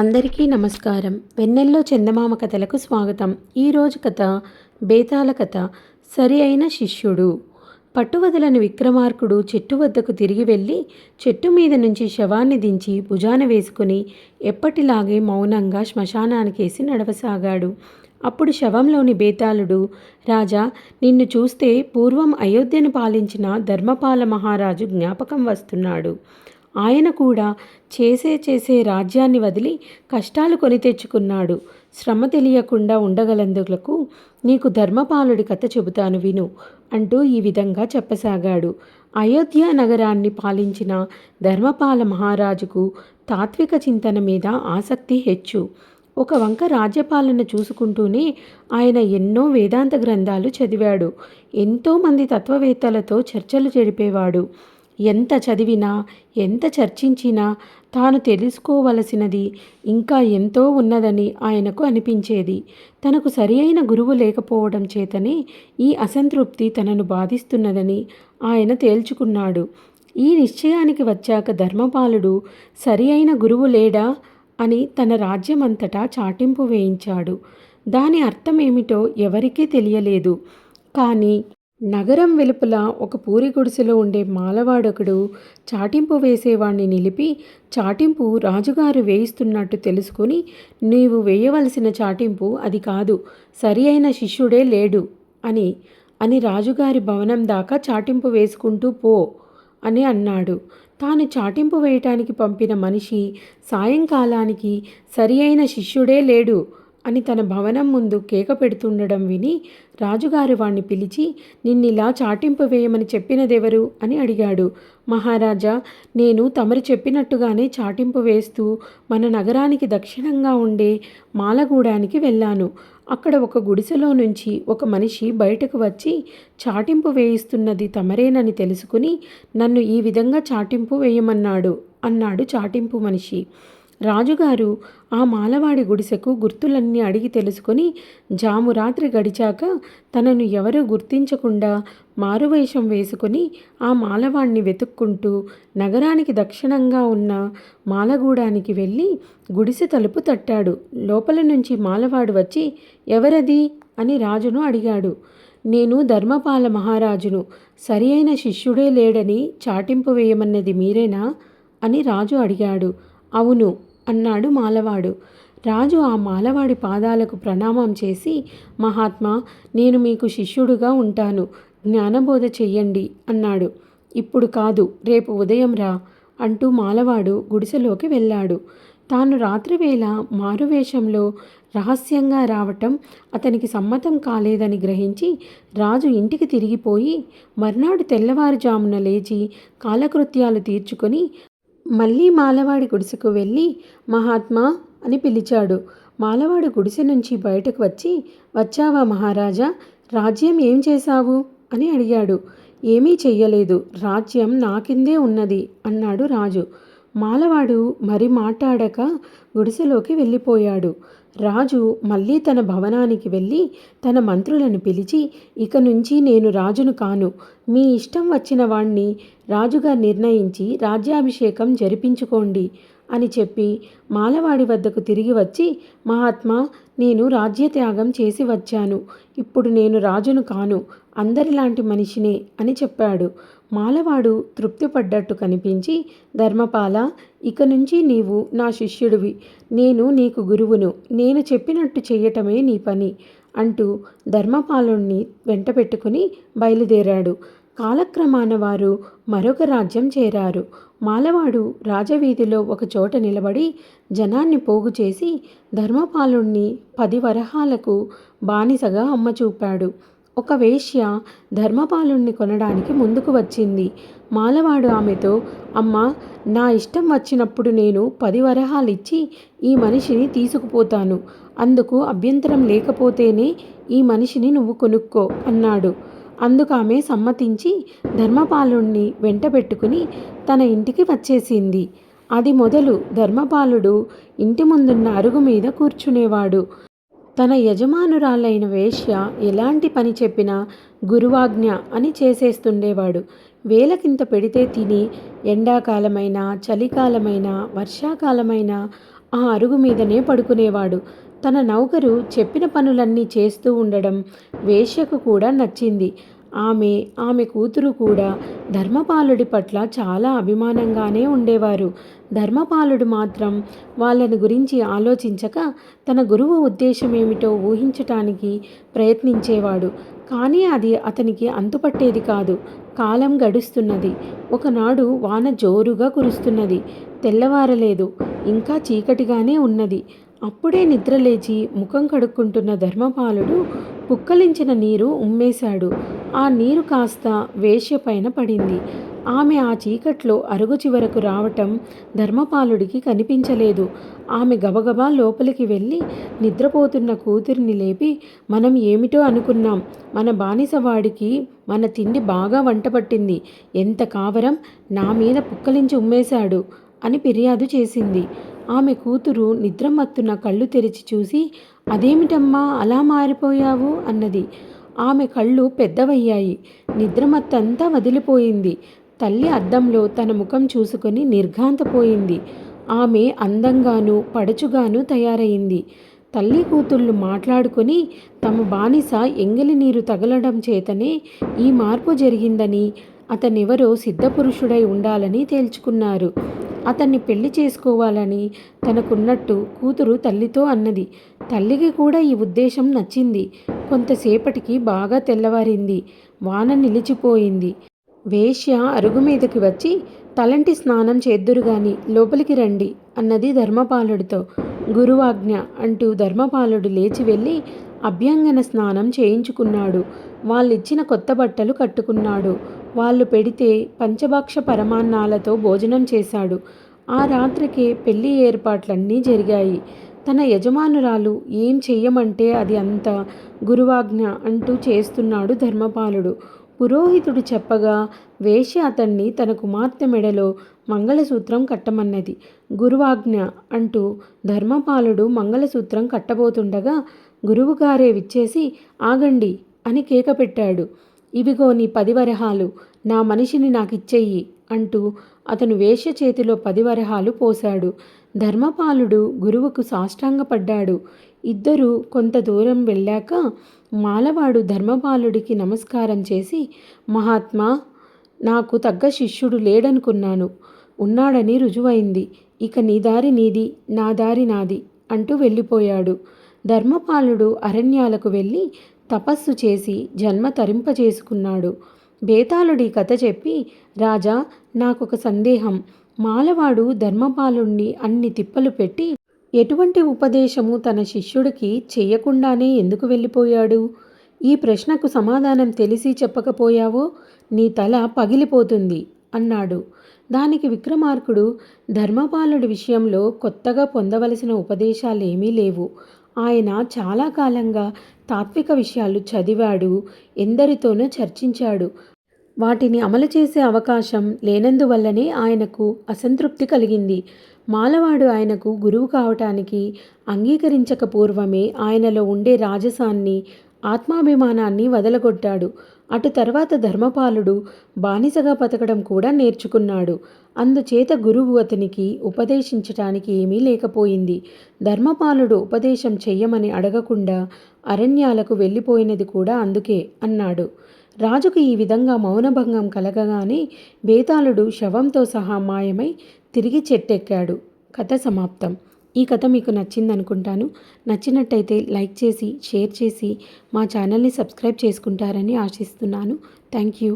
అందరికీ నమస్కారం. వెన్నెల్లో చందమామ కథలకు స్వాగతం. ఈరోజు కథ బేతాల కథ సరి అయిన శిష్యుడు. పట్టువదలని విక్రమార్కుడు చెట్టు వద్దకు తిరిగి వెళ్ళి చెట్టు మీద నుంచి శవాన్ని దించి భుజాన వేసుకుని ఎప్పటిలాగే మౌనంగా శ్మశానానికేసి నడవసాగాడు. అప్పుడు శవంలోని బేతాళుడు రాజా నిన్ను చూస్తే పూర్వం అయోధ్యను పాలించిన ధర్మపాల మహారాజు జ్ఞాపకం వస్తున్నాడు. ఆయన కూడా చేసే చేసే రాజ్యాన్ని వదిలి కష్టాలు కొని తెచ్చుకున్నాడు. శ్రమ తెలియకుండా ఉండగలందులకు నీకు ధర్మపాలుడి కథ చెబుతాను విను అంటూ ఈ విధంగా చెప్పసాగాడు. అయోధ్య నగరాన్ని పాలించిన ధర్మపాల మహారాజుకు తాత్విక చింతన మీద ఆసక్తి హెచ్చు. ఒక వంక రాజ్యపాలన చూసుకుంటూనే ఆయన ఎన్నో వేదాంత గ్రంథాలు చదివాడు. ఎంతోమంది తత్వవేత్తలతో చర్చలు జరిపేవాడు. ఎంత చదివినా ఎంత చర్చించినా తాను తెలుసుకోవలసినది ఇంకా ఎంతో ఉన్నదని ఆయనకు అనిపించేది. తనకు సరి అయిన గురువు లేకపోవడం చేతనే ఈ అసంతృప్తి తనను బాధిస్తున్నదని ఆయన తేల్చుకున్నాడు. ఈ నిశ్చయానికి వచ్చాక ధర్మపాలుడు సరి అయిన గురువు లేడా అని తన రాజ్యమంతటా చాటింపు వేయించాడు. దాని అర్థం ఏమిటో ఎవరికీ తెలియలేదు. కానీ నగరం వెలుపల ఒక పూరి గుడిసెలో ఉండే మాలవాడొకడు చాటింపు వేసేవాణ్ణి నిలిపి చాటింపు రాజుగారు వేయిస్తున్నట్టు తెలుసుకుని నీవు వేయవలసిన చాటింపు అది కాదు సరి అయిన శిష్యుడే లేడు అని అని రాజుగారి భవనం దాకా చాటింపు వేసుకుంటూ పో అని అన్నాడు. తాను చాటింపు వేయటానికి పంపిన మనిషి సాయంకాలానికి సరి అయిన శిష్యుడే లేడు. అని తన భవనం ముందు కేక పెడుతుండడం విని రాజుగారు వాణ్ణి పిలిచి నిన్నిలా చాటింపు వేయమని చెప్పినదెవరు? అని అడిగాడు. మహారాజా నేను తమరు చెప్పినట్టుగానే చాటింపు వేస్తూ మన నగరానికి దక్షిణంగా ఉండే మాలగూడానికి వెళ్ళాను. అక్కడ ఒక గుడిసెలో నుంచి ఒక మనిషి బయటకు వచ్చి చాటింపు వేయిస్తున్నది తమరేనని తెలుసుకుని నన్ను ఈ విధంగా చాటింపు వేయమన్నాడు అన్నాడు చాటింపు మనిషి. రాజుగారు ఆ మాలవాడి గుడిసెకు గుర్తులన్నీ అడిగి తెలుసుకొని జాము రాత్రి గడిచాక తనను ఎవరూ గుర్తించకుండా మారువేషం వేసుకొని ఆ మాలవాడిని వెతుక్కుంటూ నగరానికి దక్షిణంగా ఉన్న మాలగూడానికి వెళ్ళి గుడిసె తలుపు తట్టాడు. లోపల నుంచి మాలవాడు వచ్చి ఎవరది? అని రాజును అడిగాడు. నేను ధర్మపాల మహారాజును. సరి అయిన శిష్యుడే లేడని చాటింపు వేయమన్నది మీరేనా? అని రాజు అడిగాడు. అవును. అన్నాడు మాలవాడు. రాజు ఆ మాలవాడి పాదాలకు ప్రణామం చేసి మహాత్మా నేను మీకు శిష్యుడుగా ఉంటాను. జ్ఞానబోధ చెయ్యండి అన్నాడు. ఇప్పుడు కాదు రేపు ఉదయం రా అంటూ మాలవాడు గుడిసెలోకి వెళ్ళాడు. తాను రాత్రివేళ మారువేషంలో రహస్యంగా రావటం అతనికి సమ్మతం కాలేదని గ్రహించి రాజు ఇంటికి తిరిగిపోయి మర్నాడు తెల్లవారుజామున లేచి కాలకృత్యాలు తీర్చుకొని మళ్ళీ మాలవాడి గుడిసెకు వెళ్ళి మహాత్మా అని పిలిచాడు. మాలవాడు గుడిసె నుంచి బయటకు వచ్చి వచ్చావా మహారాజా రాజ్యం ఏం చేశావు? అని అడిగాడు. ఏమీ చెయ్యలేదు రాజ్యం నాకిందే ఉన్నది అన్నాడు రాజు. మాలవాడు మరి మాట్లాడక గుడిసెలోకి వెళ్ళిపోయాడు. రాజు మళ్ళీ తన భవనానికి వెళ్ళి తన మంత్రులను పిలిచి ఇక నుంచి నేను రాజును కాను. మీ ఇష్టం వచ్చిన వాణ్ణి రాజుగా నిర్ణయించి రాజ్యాభిషేకం జరిపించుకోండి అని చెప్పి మాలవాడి వద్దకు తిరిగి వచ్చి మహాత్మా నేను రాజ్యత్యాగం చేసి వచ్చాను. ఇప్పుడు నేను రాజును కాను. అందరిలాంటి మనిషినే అని చెప్పాడు. మాలవాడు తృప్తిపడ్డట్టు కనిపించి ధర్మపాల ఇక నుంచి నీవు నా శిష్యుడివి నేను నీకు గురువును నేను చెప్పినట్టు చేయటమే నీ పని అంటూ ధర్మపాలుణ్ణి వెంట పెట్టుకుని బయలుదేరాడు. కాలక్రమాన వారు మరొక రాజ్యం చేరారు. మాలవాడు రాజవీధిలో ఒక చోట నిలబడి జనాన్ని పోగు చేసి ధర్మపాలుణ్ణి పది వరహాలకు బానిసగా అమ్మచూపాడు. ఒక వేశ్య ధర్మపాలుణ్ణి కొనడానికి ముందుకు వచ్చింది. మాలవాడు ఆమెతో అమ్మ నా ఇష్టం వచ్చినప్పుడు నేను పది వరహాలిచ్చి ఈ మనిషిని తీసుకుపోతాను. అందుకు అభ్యంతరం లేకపోతేనే ఈ మనిషిని నువ్వు కొనుక్కో అన్నాడు. అందుకు ఆమె సమ్మతించి ధర్మపాలుణ్ణి వెంట పెట్టుకుని తన ఇంటికి వచ్చేసింది. అది మొదలు ధర్మపాలుడు ఇంటి ముందున్న అరుగు మీద కూర్చునేవాడు. తన యజమానురాలైన వేశ్య ఎలాంటి పని చెప్పినా గురువాజ్ఞ అని చేసేస్తుండేవాడు. వేలకింత పెడితే తిని ఎండాకాలమైనా చలికాలమైనా వర్షాకాలమైనా ఆ అరుగు మీదనే పడుకునేవాడు. తన నౌకరు చెప్పిన పనులన్నీ చేస్తూ ఉండడం వేశ్యకు కూడా నచ్చింది. ఆమె ఆమె కూతురు కూడా ధర్మపాలుడి పట్ల చాలా అభిమానంగానే ఉండేవారు. ధర్మపాలుడు మాత్రం వాళ్ళని గురించి ఆలోచించక తన గురువు ఉద్దేశం ఏమిటో ఊహించటానికి ప్రయత్నించేవాడు. కానీ అది అతనికి అంతుపట్టేది కాదు. కాలం గడుస్తున్నది. ఒకనాడు వాన జోరుగా కురుస్తున్నది. తెల్లవారలేదు. ఇంకా చీకటిగానే ఉన్నది. అప్పుడే నిద్రలేచి ముఖం కడుక్కుంటున్న ధర్మపాలుడు పుక్కలించిన నీరు ఉమ్మేశాడు. ఆ నీరు కాస్త వేశ్య పైన పడింది. ఆమె ఆ చీకట్లో అరుగు చివరకు రావటం ధర్మపాలుడికి కనిపించలేదు. ఆమె గబగబా లోపలికి వెళ్ళి నిద్రపోతున్న కూతురిని లేపి మనం ఏమిటో అనుకున్నాం. మన బానిసవాడికి మన తిండి బాగా వంట పట్టింది. ఎంత కావరం నా మీద పుక్కలించి ఉమ్మేశాడు. అని ఫిర్యాదు చేసింది. ఆమె కూతురు నిద్రమత్తున కళ్ళు తెరిచి చూసి అదేమిటమ్మా అలా మారిపోయావు? అన్నది. ఆమె కళ్ళు పెద్దవయ్యాయి. నిద్రమత్తంతా వదిలిపోయింది. తల్లి అద్దంలో తన ముఖం చూసుకొని నిర్ఘాంతపోయింది. ఆమె అందంగాను పడచుగాను తయారైంది. తల్లి కూతుళ్ళు మాట్లాడుకొని తమ బానిస ఎంగిలి నీరు తగలడం చేతనే ఈ మార్పు జరిగిందని అతనెవరో సిద్ధపురుషుడై ఉండాలని తేల్చుకున్నారు. అతన్ని పెళ్ళి చేసుకోవాలని తనకున్నట్టు కూతురు తల్లితో అన్నది. తల్లికి కూడా ఈ ఉద్దేశం నచ్చింది. కొంతసేపటికి బాగా తెల్లవారింది. వాన నిలిచిపోయింది. వేశ్య అరుగు మీదకి వచ్చి తలంటి స్నానం చేద్దురు గాని లోపలికి రండి అన్నది ధర్మపాలుడితో. గురువాజ్ఞ అంటూ ధర్మపాలుడు లేచి వెళ్ళి అభ్యంగన స్నానం చేయించుకున్నాడు. వాళ్ళిచ్చిన కొత్త బట్టలు కట్టుకున్నాడు. వాళ్ళు పెడితే పంచభక్ష పరమాన్నాలతో భోజనం చేశాడు. ఆ రాత్రికే పెళ్ళి ఏర్పాట్లన్నీ జరిగాయి. తన యజమానురాలు ఏం చెయ్యమంటే అది అంత గురువాజ్ఞ అంటూ చేస్తున్నాడు ధర్మపాలుడు. పురోహితుడు చెప్పగా వేశ్య అతన్ని తన కుమార్తె మెడలో మంగళసూత్రం కట్టమన్నది. గురువాజ్ఞ అంటూ ధర్మపాలుడు మంగళసూత్రం కట్టబోతుండగా గురువుగారే విచ్చేసి ఆగండి అని కేక పెట్టాడు. ఇవిగో నీ పది వరహాలు నా మనిషిని నాకిచ్చేయి అంటూ అతను వేష చేతిలో పది వరహాలు పోశాడు. ధర్మపాలుడు గురువుకు సాష్టాంగపడ్డాడు. ఇద్దరు కొంత దూరం వెళ్ళాక మాలవాడు ధర్మపాలుడికి నమస్కారం చేసి మహాత్మా నాకు తగ్గ శిష్యుడు లేడనుకున్నాను. ఉన్నాడని రుజువైంది. ఇక నీ దారి నీది నా దారి నాది అంటూ వెళ్ళిపోయాడు. ధర్మపాలుడు అరణ్యాలకు వెళ్ళి తపస్సు చేసి జన్మ తరింపజేసుకున్నాడు. బేతాళుడి కథ చెప్పి రాజా నాకొక సందేహం. మాలవాడు ధర్మపాలుణ్ణి అన్ని తిప్పలు పెట్టి ఎటువంటి ఉపదేశము తన శిష్యుడికి చేయకుండానే ఎందుకు వెళ్ళిపోయాడు? ఈ ప్రశ్నకు సమాధానం తెలిసి చెప్పకపోయావో? నీ తల పగిలిపోతుంది అన్నాడు. దానికి విక్రమార్కుడు ధర్మపాలుడి విషయంలో కొత్తగా పొందవలసిన ఉపదేశాలేమీ లేవు. ఆయన చాలా కాలంగా తాత్విక విషయాలు చదివాడు ఎందరితోనూ చర్చించాడు. వాటిని అమలు చేసే అవకాశం లేనందువల్లనే ఆయనకు అసంతృప్తి కలిగింది. మాలవాడు ఆయనకు గురువు కావటానికి అంగీకరించక పూర్వమే ఆయనలో ఉండే రాజసాన్ని ఆత్మాభిమానాన్ని వదలగొట్టాడు. అటు తర్వాత ధర్మపాలుడు బానిసగా బతకడం కూడా నేర్చుకున్నాడు. అందుచేత గురువు అతనికి ఉపదేశించటానికి ఏమీ లేకపోయింది. ధర్మపాలుడు ఉపదేశం చెయ్యమని అడగకుండా అరణ్యాలకు వెళ్ళిపోయినది కూడా అందుకే అన్నాడు. రాజుకు ఈ విధంగా మౌనభంగం కలగగానే బేతాళుడు శవంతో సహా మాయమై తిరిగి చెట్టెక్కాడు. కథ సమాప్తం. ఈ కథ మీకు నచ్చింది అనుకుంటాను నచ్చినట్టయితే లైక్ చేసి షేర్ చేసి మా ఛానల్ని సబ్స్క్రైబ్ చేసుకుంటారని ఆశిస్తున్నాను. Thank you.